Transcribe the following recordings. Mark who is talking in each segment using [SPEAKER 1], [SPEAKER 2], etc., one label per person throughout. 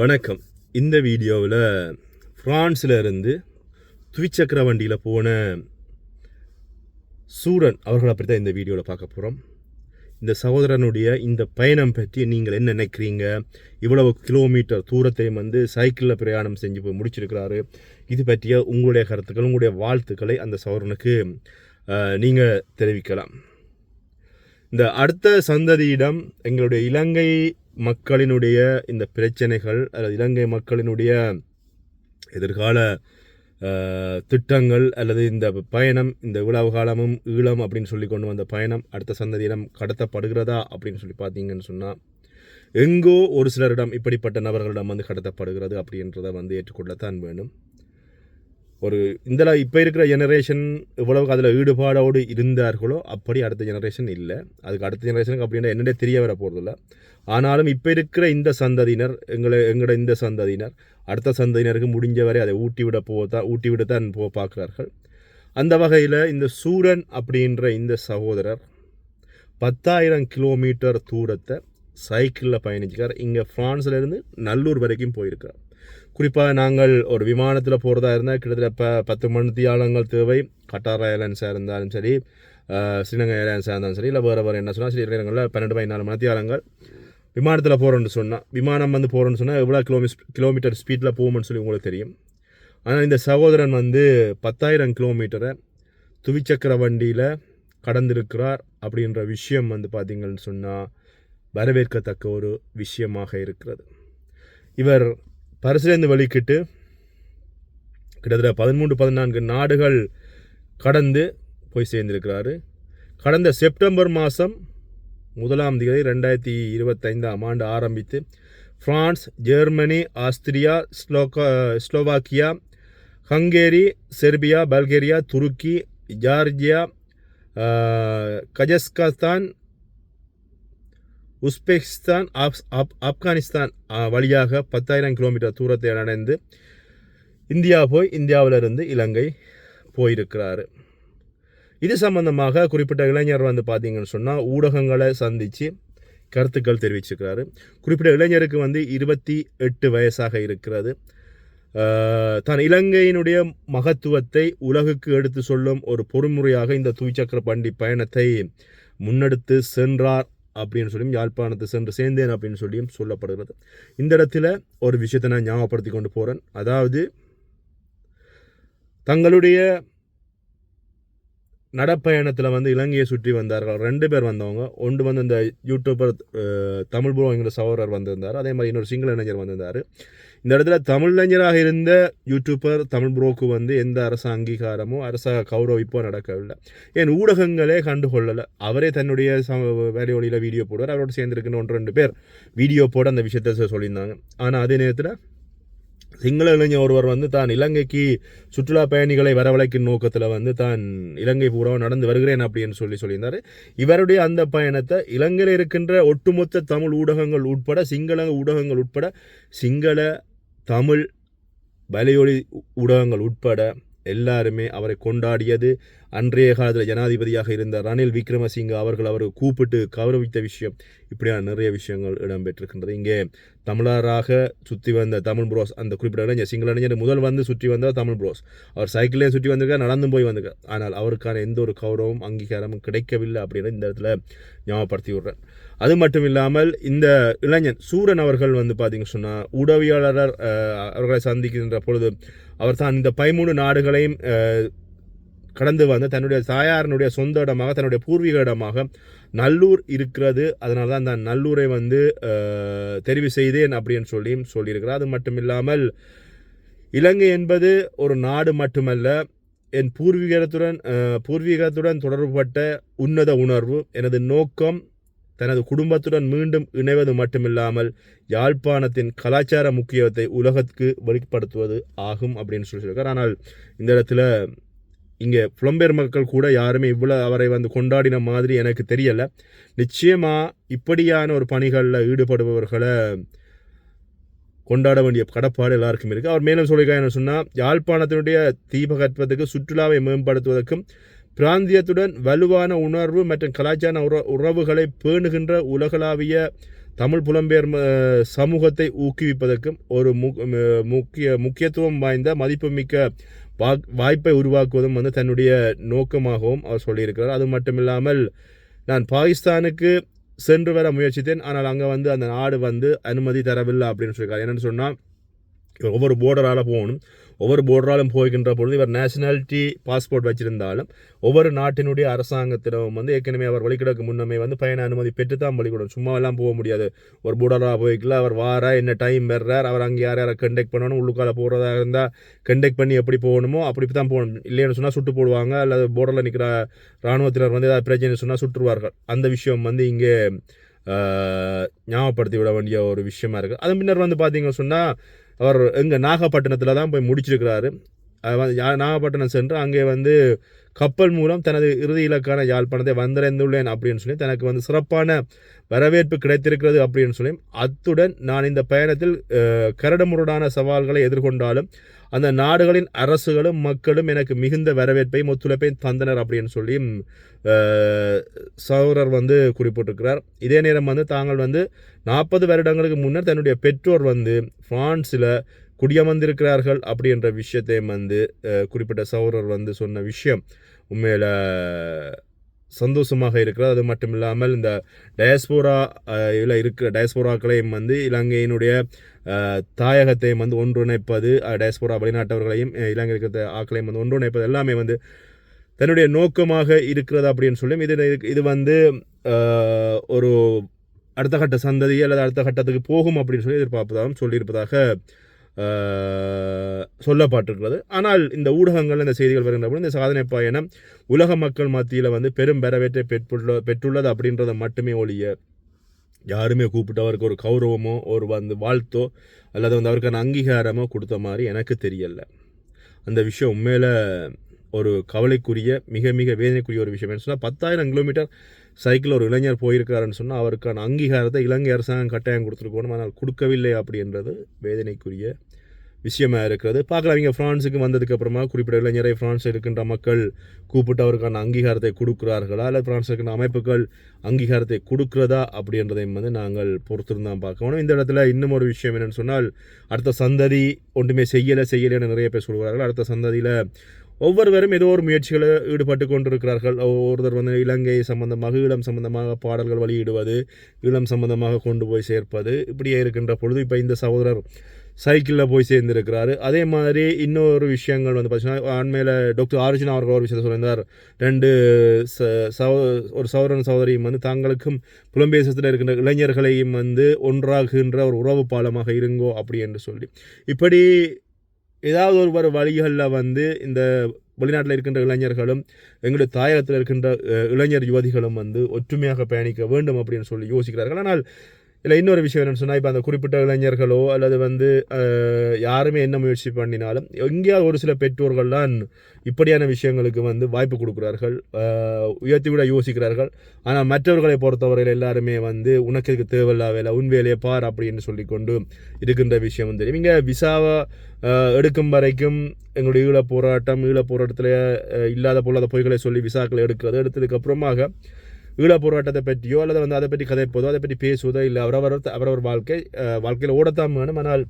[SPEAKER 1] வணக்கம். இந்த வீடியோவில் ஃப்ரான்ஸில் இருந்து துவிச்சக்கர வண்டியில் போன சூரன் அவர்களை பற்றி தான் இந்த வீடியோவில் பார்க்க போகிறோம் இந்த சகோதரனுடைய இந்த பயணம் பற்றி நீங்கள் என்ன நினைக்கிறீங்க? இவ்வளவு கிலோமீட்டர் தூரத்தையும் வந்து சைக்கிளில் பிரயாணம் செஞ்சு போய் முடிச்சிருக்கிறாரு. இது பற்றிய உங்களுடைய கருத்துக்கள் உங்களுடைய வாழ்த்துக்களை அந்த சகோதரனுக்கு நீங்கள் தெரிவிக்கலாம். இந்த அடுத்த சந்ததியிடம் எங்களுடைய இலங்கை மக்களினுடைய இந்த பிரச்சனைகள் அல்லது இலங்கை மக்களினுடைய எதிர்கால திட்டங்கள் அல்லது இந்த பயணம் இந்த இவ்வளவு காலமும் ஈழம் அப்படின்னு சொல்லி கொண்டு வந்த பயணம் அடுத்த சந்ததியிடம் கடத்தப்படுகிறதா அப்படின்னு சொல்லி பார்த்தீங்கன்னு சொன்னால் எங்கோ ஒரு சிலரிடம் இப்படிப்பட்ட நபர்களிடம் வந்து கடத்தப்படுகிறது அப்படின்றத வந்து ஏற்றுக்கொள்ளத்தான் வேணும். ஒரு இந்த இப்போ இருக்கிற ஜெனரேஷன் இவ்வளவுக்கு அதில் ஈடுபாடோடு இருந்தார்களோ அப்படி அடுத்த ஜெனரேஷன் இல்லை. அதுக்கு அடுத்த ஜெனரேஷனுக்கு அப்படின்னா என்னென்ன தெரிய வர போகிறதில்ல ஆனாலும் இப்போ இருக்கிற இந்த சந்ததியினர் எங்களை எங்களோட இந்த சந்ததியினர் அடுத்த சந்ததியினருக்கு முடிஞ்ச வரை அதை ஊட்டி விட போதான் ஊட்டி விட தான் போ பார்க்குறார்கள். அந்த வகையில் இந்த சூரன் அப்படின்ற இந்த சகோதரர் பத்தாயிரம் கிலோமீட்டர் தூரத்தை சைக்கிளில் பயணிச்சுக்கார். இங்கே ஃப்ரான்ஸ்லேருந்து நல்லூர் வரைக்கும் போயிருக்கார். குறிப்பாக நாங்கள் ஒரு விமானத்தில் போகிறதா இருந்தால் கிட்டத்தட்ட ப பத்து மணி தியாலங்கள் தேவை. கட்டார் ஏர்லைன்ஸாக இருந்தாலும் சரி ஸ்ரீலங்கா ஏர்லைன்ஸாக இருந்தாலும் சரி இல்லை வேறு வேறு என்ன சொன்னால் சில பன்னெண்டு பதினாலு மணி தியாலங்கள் விமானத்தில் போகிறோன்னு சொன்னால் விமானம் வந்து போகிறோன்னு சொன்னால் எவ்வளோ கிலோமீ கிலோமீட்டர் ஸ்பீடில் போகும்னு சொல்லி உங்களுக்கு தெரியும். ஆனால் இந்த சகோதரன் வந்து பத்தாயிரம் கிலோமீட்டரை துவிச்சக்கர வண்டியில் கடந்திருக்கிறார் அப்படின்ற விஷயம் வந்து பார்த்திங்கன்னு சொன்னால் வரவேற்கத்தக்க ஒரு விஷயமாக இருக்கிறது. இவர் பரிசுலேருந்து வலிக்கிட்டு கிட்டத்தட்ட பதிமூன்று பதினான்கு நாடுகள் கடந்து போய் சேர்ந்திருக்கிறாரு. கடந்த செப்டம்பர் மாதம் முதலாம் தேதி ரெண்டாயிரத்தி இருபத்தைந்தாம் ஆண்டு ஆரம்பித்து ஃப்ரான்ஸ் ஜெர்மனி ஆஸ்திரியா ஸ்லோகா ஸ்லோவாக்கியா ஹங்கேரி செர்பியா பல்கேரியா துருக்கி ஜார்ஜியா கஜஸ்கஸ்தான் உஸ்பெகிஸ்தான் ஆப் ஆப் ஆப்கானிஸ்தான் வழியாக பத்தாயிரம் கிலோமீட்டர் தூரத்தை அடைந்து இந்தியா போய் இந்தியாவிலிருந்து இலங்கை போயிருக்கிறாரு. இது சம்பந்தமாக குறிப்பிட்ட இளைஞர் வந்து பார்த்தீங்கன்னு சொன்னால் ஊடகங்களை சந்தித்து கருத்துக்கள் தெரிவிச்சிருக்கிறாரு. குறிப்பிட்ட இளைஞருக்கு வந்து இருபத்தி எட்டு வயசாக இருக்கிறது. தான் இலங்கையினுடைய மகத்துவத்தை உலகுக்கு எடுத்து சொல்லும் ஒரு பொறுமுறையாக இந்த தூய்சக்கர பண்டி பயணத்தை முன்னெடுத்து சென்றார். அப்படின்னு சொல்லியும் யாழ்ப்பாணத்தை சென்று சேர்ந்தேன் அப்படின்னு சொல்லியும் சொல்லப்படுகிறது. இந்த இடத்துல ஒரு விஷயத்தை நான் ஞாபகப்படுத்தி கொண்டு போகிறேன் அதாவது தங்களுடைய நடப்பயணத்தில் வந்து இலங்கையை சுற்றி வந்தார்கள். ரெண்டு பேர் வந்தவங்க. ஒன்று வந்து இந்த யூடியூபர் தமிழ் புரோங்கிற சகோதரர் வந்திருந்தார். அதே மாதிரி இன்னொரு சிங்கள இளைஞர் வந்திருந்தார். இந்த இடத்துல தமிழ் இளைஞராக இருந்த யூடியூபர் தமிழ் புரோக்கு வந்து எந்த அரச அங்கீகாரமோ அரச கௌரவிப்போ நடக்கவில்லை. ஏன் ஊடகங்களே கண்டுகொள்ளலை. அவரே தன்னுடைய சம ஒளியில் வீடியோ போடுவார். அவரோட சேர்ந்துருக்குன்னு ஒன்று ரெண்டு பேர் வீடியோ போட அந்த விஷயத்த சொல்லியிருந்தாங்க. ஆனால் அதே நேரத்தில் சிங்கள இளைஞர் ஒருவர் வந்து தான் இலங்கைக்கு சுற்றுலா பயணிகளை வரவழைக்கும் நோக்கத்தில் வந்து தான் இலங்கை பூரா நடந்து வருகிறேன் அப்படின்னு சொல்லி சொல்லியிருந்தார். இவருடைய அந்த பயணத்தை இலங்கையில் இருக்கின்ற ஒட்டுமொத்த தமிழ் ஊடகங்கள் உட்பட சிங்கள ஊடகங்கள் உட்பட சிங்கள தமிழ் வலையொலி ஊடகங்கள் உட்பட எல்லாருமே அவரை கொண்டாடியது அன்றைய காலத்தில் ஜனாதிபதியாக இருந்த ரணில் விக்ரமசிங்க அவர்கள் அவரை கூப்பிட்டு கௌரவித்த விஷயம் இப்படியான நிறைய விஷயங்கள் இடம்பெற்றிருக்கின்றது. இங்கே தமிழராக சுற்றி வந்த தமிழ் புரோஸ் அந்த குறிப்பிட்ட இளைஞர் சிங்கள இளைஞர் முதல் வந்து சுற்றி வந்தார் தமிழ் புரோஸ் அவர் சைக்கிளே சுற்றி வந்திருக்கார் நடந்தும் போய் வந்திருக்கார். ஆனால் அவருக்கான எந்த ஒரு கௌரவம் அங்கீகாரமும் கிடைக்கவில்லை அப்படின்னு இந்த இடத்துல ஞாபகப்படுத்தி விடுறேன். அது மட்டும் இல்லாமல் இந்த இளைஞன் சூரன் அவர்கள் வந்து பார்த்திங்க சொன்னால் உடவியாளர் அவர்களை சந்திக்கின்ற பொழுது அவர் தான் இந்த பதிமூணு நாடுகளையும் கடந்து வந்து தன்னுடைய தாயாரனுடைய சொந்த இடமாக தன்னுடைய பூர்வீக இடமாக நல்லூர் இருக்கிறது. அதனால தான் அந்த நல்லூரை வந்து தெரிவு செய்தேன் அப்படின்னு சொல்லியும் சொல்லியிருக்கிறார். அது மட்டும் இல்லாமல் இலங்கை என்பது ஒரு நாடு மட்டுமல்ல என் பூர்வீகத்துடன் பூர்வீகத்துடன் தொடர்புபட்ட உன்னத உணர்வு எனது நோக்கம் தனது குடும்பத்துடன் மீண்டும் இணைவது மட்டுமில்லாமல் யாழ்ப்பாணத்தின் கலாச்சார முக்கியத்தை உலகத்துக்கு வெளிப்படுத்துவது ஆகும் அப்படின்னு சொல்லி சொல்லியிருக்கார் ஆனால் இந்த இடத்துல இங்கே புலம்பெயர் மக்கள் கூட யாருமே இவ்வளோ அவரை வந்து கொண்டாடின மாதிரி எனக்கு தெரியலை. நிச்சயமாக இப்படியான ஒரு பணிகளில் ஈடுபடுபவர்களை கொண்டாட வேண்டிய கடப்பாடு எல்லாருக்கும் இருக்குது அவர் மேலும் சொல்லியிருக்காங்க என்ன சொன்னால் யாழ்ப்பாணத்தினுடைய தீபகற்பத்துக்கு சுற்றுலாவை மேம்படுத்துவதற்கும் பிராந்தியத்துடன் வலுவான உணர்வு மற்றும் கலாச்சார உற உறவுகளை பேணுகின்ற உலகளாவிய தமிழ் புலம்பெயர் சமூகத்தை ஊக்குவிப்பதற்கும் ஒரு மு- முக்கிய முக்கியத்துவம் வாய்ந்த மதிப்புமிக்க வா வாய்ப்பை உருவாக்குவதும் வந்து தன்னுடைய நோக்கமாகவும் அவர் சொல்லியிருக்கிறார். அது மட்டுமில்லாமல் நான் பாகிஸ்தானுக்கு சென்று வர முயற்சித்தேன். ஆனால் அங்கே வந்து அந்த நாடு வந்து அனுமதி தரவில்லை அப்படின்னு சொல்லியிருக்காரு. என்னென்னு சொன்னால் ஒவ்வொரு போர்டரால் போகணும். ஒவ்வொரு போர்டராலும் போகின்ற பொழுது இவர் நேஷனாலிட்டி பாஸ்போர்ட் வச்சிருந்தாலும் ஒவ்வொரு நாட்டினுடைய அரசாங்கத்திடம் வந்து ஏற்கனவே அவர் வழிகிடக்கு முன்னமே வந்து பயண அனுமதி பெற்று தான் வழிகிடும் சும்மா எல்லாம் போக முடியாது. ஒரு போர்டராக போய்க்கலாம் அவர் வாரா என்ன டைம் வர்றார் அவர் அங்கே யார் யாரை கண்டெக்ட் பண்ணணும் உள்ளுக்கால போகிறதா இருந்தால் கண்டெக்ட் பண்ணி எப்படி போகணுமோ அப்படி தான் போகணும். இல்லைன்னு சொன்னால் சுட்டு போடுவாங்க அல்லது போர்டரில் நிற்கிற இராணுவத்தினர் வந்து ஏதாவது பிரச்சனை சொன்னால் சுற்றுவார்கள் அந்த விஷயம் வந்து இங்கே ஞாபகப்படுத்தி விட வேண்டிய ஒரு விஷயமா இருக்குது அது பின்னர் வந்து பார்த்தீங்கன்னு சொன்னால் அவர் எங்கள் நாகப்பட்டினத்தில் தான் போய் முடிச்சிருக்கிறாரு. நாகப்பட்டினம் சென்று அங்கே வந்து கப்பல் மூலம் தனது இறுதி இலக்கான யாழ்ப்பாணத்தை வந்தடைந்துள்ளேன் அப்படின்னு சொல்லி தனக்கு வந்து சிறப்பான வரவேற்பு கிடைத்திருக்கிறது அப்படின்னு சொல்லி அத்துடன் நான் இந்த பயணத்தில் கரடுமுரடான சவால்களை எதிர்கொண்டாலும் அந்த நாடுகளின் அரசுகளும் மக்களும் எனக்கு மிகுந்த வரவேற்பையும் ஒத்துழைப்பையும் தந்தனர் அப்படின்னு சொல்லி சௌரர் வந்து குறிப்பிட்டிருக்கிறார். இதே நேரம் வந்து தாங்கள் வந்து நாற்பது வருடங்களுக்கு முன்னர் தன்னுடைய பெற்றோர் வந்து ஃப்ரான்ஸில் குடியமர்ந்திருக்கிறார்கள் அப்படின்ற விஷயத்தையும் வந்து குறிப்பிட்ட சௌரர் வந்து சொன்ன விஷயம். உண்மையில் சந்தோஷமாக இருக்கிறது அது மட்டும் இல்லாமல் இந்த டயஸ்போரா இதில் இருக்கிற டயஸ்போராக்களையும் வந்து இலங்கையினுடைய தாயகத்தையும் வந்து ஒன்றிணைப்பது டயஸ்போரா வெளிநாட்டவர்களையும் இலங்கை இருக்கிற ஆக்களையும் வந்து ஒன்றிணைப்பது எல்லாமே வந்து தன்னுடைய நோக்கமாக இருக்கிறது அப்படின்னு சொல்லி இது இது வந்து ஒரு அடுத்த கட்ட சந்ததி அல்லது அடுத்த கட்டத்துக்கு போகும் அப்படின்னு சொல்லி எதிர்பார்ப்பதாகவும் சொல்லியிருப்பதாக சொல்லப்பட்டிருக்கிறது. ஆனால் இந்த ஊடகங்கள் இந்த செய்திகள் வருகின்ற பொழுது இந்த சாதனை பயணம் உலக மக்கள் மத்தியில் வந்து பெரும் வரவேற்றை பெற்றுள்ள பெற்றுள்ளது அப்படின்றத மட்டுமே ஒழிய யாருமே கூப்பிட்டு அவருக்கு ஒரு கௌரவமோ ஒரு வந்து வாழ்த்தோ அல்லது வந்து அவருக்கான அங்கீகாரமோ கொடுத்த மாதிரி எனக்கு தெரியலை. அந்த விஷயம் உண்மையில் ஒரு கவலைக்குரிய மிக மிக வேதனைக்குரிய ஒரு விஷயம். என்ன சொன்னால் பத்தாயிரம் கிலோமீட்டர் சைக்கிள் ஒரு இளைஞர் போயிருக்காருன்னு சொன்னால் அவருக்கான அங்கீகாரத்தை இலங்கை அரசாங்கம் கட்டாயம் கொடுத்துருக்கணும் ஆனால் கொடுக்கவில்லை அப்படின்றது வேதனைக்குரிய விஷயமா இருக்கிறது. பார்க்கலாம் இங்கே ஃப்ரான்ஸுக்கு வந்ததுக்கு அப்புறமா குறிப்பிட்ட இளைஞரை ஃப்ரான்ஸில் இருக்கின்ற மக்கள் கூப்பிட்டு அவருக்கான அங்கீகாரத்தை கொடுக்குறார்களா? அல்லது ஃப்ரான்ஸில் இருக்கின்ற அமைப்புகள் அங்கீகாரத்தை கொடுக்குறதா? அப்படின்றதையும் வந்து நாங்கள் பொறுத்திருந்தான் பார்க்கணும் இந்த இடத்துல இன்னும் ஒரு விஷயம் என்னென்னு சொன்னால் அடுத்த சந்ததி ஒன்றுமே செய்யலை செய்யலைன்னு நிறைய பேர் சொல்கிறார்கள். அடுத்த சந்ததியில் ஒவ்வொருவரும் ஏதோ ஒரு முயற்சிகளை ஈடுபட்டு கொண்டிருக்கிறார்கள். ஒவ்வொருத்தர் வந்து இலங்கை சம்பந்தமாக ஈழம் சம்பந்தமாக பாடல்கள் வெளியிடுவது ஈழம் சம்பந்தமாக கொண்டு போய் சேர்ப்பது இப்படியே இருக்கின்ற பொழுது இப்போ இந்த சகோதரர் சைக்கிளில் போய் சேர்ந்திருக்கிறாரு. அதே மாதிரி இன்னொரு விஷயங்கள் வந்து பார்த்தீங்கன்னா அண்மையில் டாக்டர் ஆர்ஜுன் அவர்கள் ஒரு விஷயத்தை சொல்லியிருந்தார். ரெண்டு ச சகோ ஒரு சௌரன் சௌதரியும் வந்து தாங்களுக்கும் புலம்பேசத்தில் இருக்கின்ற இளைஞர்களையும் வந்து ஒன்றாகுகின்ற ஒரு உறவு பாலமாக இருங்கோ அப்படி என்று சொல்லி. இப்படி ஏதாவது ஒரு ஒரு வழிகளில் வந்து இந்த வெளிநாட்டில் இருக்கின்ற இளைஞர்களும் எங்களுடைய தாயகத்தில் இருக்கின்ற இளைஞர் யுவதிகளும் வந்து ஒற்றுமையாக பயணிக்க வேண்டும் அப்படின்னு சொல்லி யோசிக்கிறார்கள். ஆனால் இதில் இன்னொரு விஷயம் என்னென்னு சொன்னால் இப்போ அந்த குறிப்பிட்ட இளைஞர்களோ அல்லது வந்து யாருமே என்ன முயற்சி பண்ணினாலும் எங்கேயாவது ஒரு சில பெற்றோர்கள்லாம் இப்படியான விஷயங்களுக்கு வந்து வாய்ப்பு கொடுக்குறார்கள். உயர்த்தி விட யோசிக்கிறார்கள். ஆனால் மற்றவர்களை பொறுத்தவரையில் எல்லாருமே வந்து உனக்கு இதுக்கு தேவையில்லா வேலை உன் வேலையை பார் அப்படின்னு சொல்லிக்கொண்டு இருக்கின்ற விஷயம் வந்து தெரியும் இங்கே விசாவை எடுக்கும் வரைக்கும் எங்களுடைய ஈழப் போராட்டம் ஈழப் போராட்டத்தில் இல்லாத பொல்லாத பொய்களை சொல்லி விசாக்களை எடுக்கிறது. எடுத்ததுக்கு அப்புறமாக ஈழப் போராட்டத்தை பற்றியோ அல்லது வந்து அதை பற்றி கதைப்போதோ அதை பற்றி பேசுவதோ இல்லை. அவரவர் அவரவர் வாழ்க்கை வாழ்க்கையில் ஓடத்தான் வேணும். ஆனால்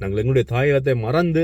[SPEAKER 1] நாங்கள் எங்களுடைய தாயகத்தை மறந்து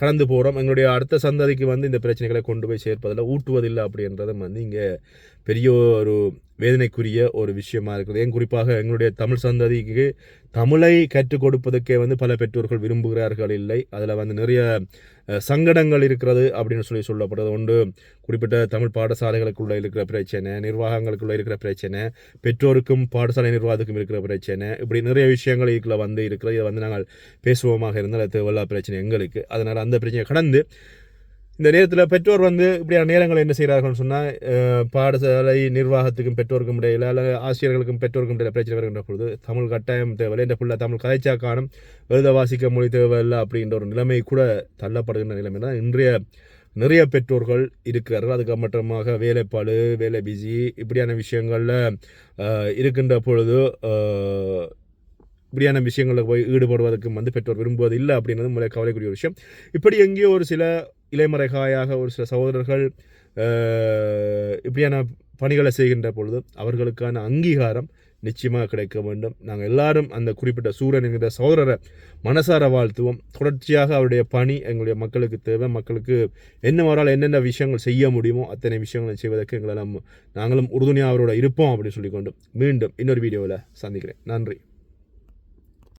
[SPEAKER 1] கடந்து போகிறோம் எங்களுடைய அடுத்த சந்ததிக்கு வந்து இந்த பிரச்சனைகளை கொண்டு போய் சேர்ப்பதில் ஊட்டுவதில்லை அப்படின்றதும் வந்து இங்கே பெரிய ஒரு வேதனைக்குரிய ஒரு விஷயமா இருக்குது. ஏன் குறிப்பாக எங்களுடைய தமிழ் சந்ததிக்கு தமிழை கற்றுக் கொடுப்பதற்கே வந்து பல பெற்றோர்கள் விரும்புகிறார்கள் இல்லை. அதில் வந்து நிறைய சங்கடங்கள் இருக்கிறது அப்படின்னு சொல்லி சொல்லப்படுறது ஒன்று குறிப்பிட்ட தமிழ் பாடசாலைகளுக்குள்ளே இருக்கிற பிரச்சனை நிர்வாகங்களுக்குள்ளே இருக்கிற பிரச்சனை பெற்றோருக்கும் பாடசாலை நிர்வாகத்துக்கும் இருக்கிற பிரச்சனை இப்படி நிறைய விஷயங்கள் இதுக்குள்ள வந்து இருக்கிறது இதை வந்து நாங்கள் பேசுவோமாக இருந்தால் அது தேவையில்லா பிரச்சனை எங்களுக்கு. அதனால் அந்த பிரச்சனையை கடந்து இந்த நேரத்தில் பெற்றோர் வந்து இப்படியான நேரங்கள் என்ன செய்கிறார்கள்னு சொன்னால் பாடசாலை நிர்வாகத்துக்கும் பெற்றோருக்கும் இடையில அல்லது ஆசிரியர்களுக்கும் பெற்றோருக்கும் இடையில பிரச்சனை வருகின்ற பொழுது தமிழ் கட்டாயம் தேவையில்லை. இந்த புள்ள தமிழ் கதைச்சா காணும் எழுத வாசிக்க மொழி தேவையில்லை அப்படின்ற ஒரு நிலைமை கூட தள்ளப்படுகின்ற நிலைமை தான் இன்றைய நிறைய பெற்றோர்கள் இருக்கிறார்கள். அதுக்கு மட்டமாக வேலைப்பாடு வேலை பிஸி இப்படியான விஷயங்களில் இருக்கின்ற பொழுது இப்படியான விஷயங்களில் போய் ஈடுபடுவதற்கும் வந்து பெற்றோர் விரும்புவது இல்லை அப்படின்றது முறை கவலைக்குரிய விஷயம். இப்படி எங்கேயோ ஒரு சில இலைமறைகாயாக ஒரு சில சகோதரர்கள் இப்படியான பணிகளை செய்கின்ற பொழுது அவர்களுக்கான அங்கீகாரம் நிச்சயமாக கிடைக்க வேண்டும். நாங்கள் எல்லாரும் அந்த குறிப்பிட்ட சூரன் என்கிற சகோதரரை மனசார வாழ்த்துவோம். தொடர்ச்சியாக அவருடைய பணி எங்களுடைய மக்களுக்கு தேவை. மக்களுக்கு என்ன வரால் என்னென்ன விஷயங்கள் செய்ய முடியுமோ அத்தனை விஷயங்களை செய்வதற்கு எங்களை நம் நாங்களும் உறுதுணையாக அவரோட இருப்போம் அப்படின்னு சொல்லிக்கொண்டு மீண்டும் இன்னொரு வீடியோவில் சந்திக்கிறேன். நன்றி.